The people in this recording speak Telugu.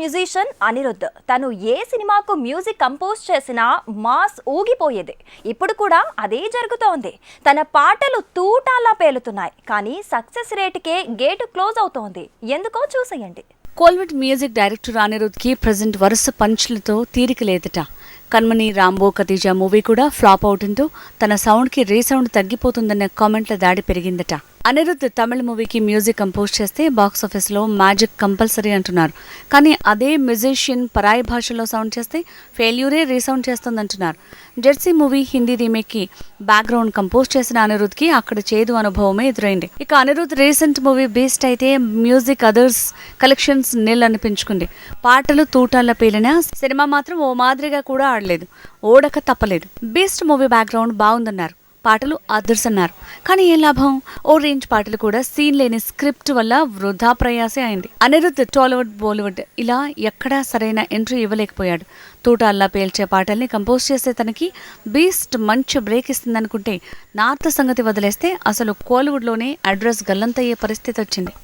మ్యూజిషియన్ అనిరుద్ధ్. తను ఏ సినిమాకు మ్యూజిక్ కంపోజ్ చేసినా మాస్ ఊగిపోయేది. ఇప్పుడు కూడా అదే జరుగుతోంది. తన పాటలు తూటాలా పేలుతున్నాయి. కానీ సక్సెస్ రేటుకే గేటు క్లోజ్ అవుతోంది. ఎందుకో చూసేయండి. కోల్విడ్ మ్యూజిక్ డైరెక్టర్ అనిరుద్కి ప్రజెంట్ వరుస పంచ్లతో తీరిక లేదట. కన్మని రాంబో ఖతీజా మూవీ కూడా ఫ్లాప్ అవుతుంటూ తన సౌండ్కి రీసౌండ్ తగ్గిపోతుందన్న కామెంట్ల దాడి పెరిగిందట. అనిరుద్ తమిళ మూవీకి మ్యూజిక్ కంపోజ్ చేస్తే బాక్స్ మ్యాజిక్ కంపల్సరీ అంటున్నారు. కానీ అదే మ్యూజిషియన్ పరాయి భాషలో సౌండ్ చేస్తే ఫెయిల్యూరే రీసౌండ్ చేస్తుందంటున్నారు. జెర్సీ మూవీ హిందీ రీమేక్కి బ్యాక్గ్రౌండ్ కంపోజ్ చేసిన అనిరుద్ధ్కి అక్కడ చేదు అనుభవమే ఎదురైంది. ఇక అనిరుద్ రీసెంట్ మూవీ బీస్ట్ అయితే మ్యూజిక్ అదర్స్ కలెక్షన్స్ నిల్ అనిపించుకుంది. పాటలు తూటాల పేలిన సినిమా మాత్రం ఓ మాదిరిగా కూడా ఆడలేదు ఓడక తప్పలేదు. బేస్ట్ మూవీ బ్యాక్గ్రౌండ్ బాగుందన్నారు. పాటలు అదర్స్ అన్నారు కానీ ఏం లాభం? ఓ రేంజ్ పాటలు కూడా సీన్ లేని స్క్రిప్ట్ వల్ల వృధా ప్రయాసే అయింది. అనిరుద్ధ్ టాలీవుడ్ బాలీవుడ్ ఇలా ఎక్కడా సరైన ఎంట్రీ ఇవ్వలేకపోయాడు. తూటాల్లా పేల్చే పాటల్ని కంపోజ్ చేసే తనకి బీస్ట్ మంచి బ్రేక్ ఇస్తుందనుకుంటే నార్త్ సంగతి వదిలేస్తే అసలు కోలీవుడ్లోనే అడ్రస్ గల్లంతయ్యే పరిస్థితి వచ్చింది.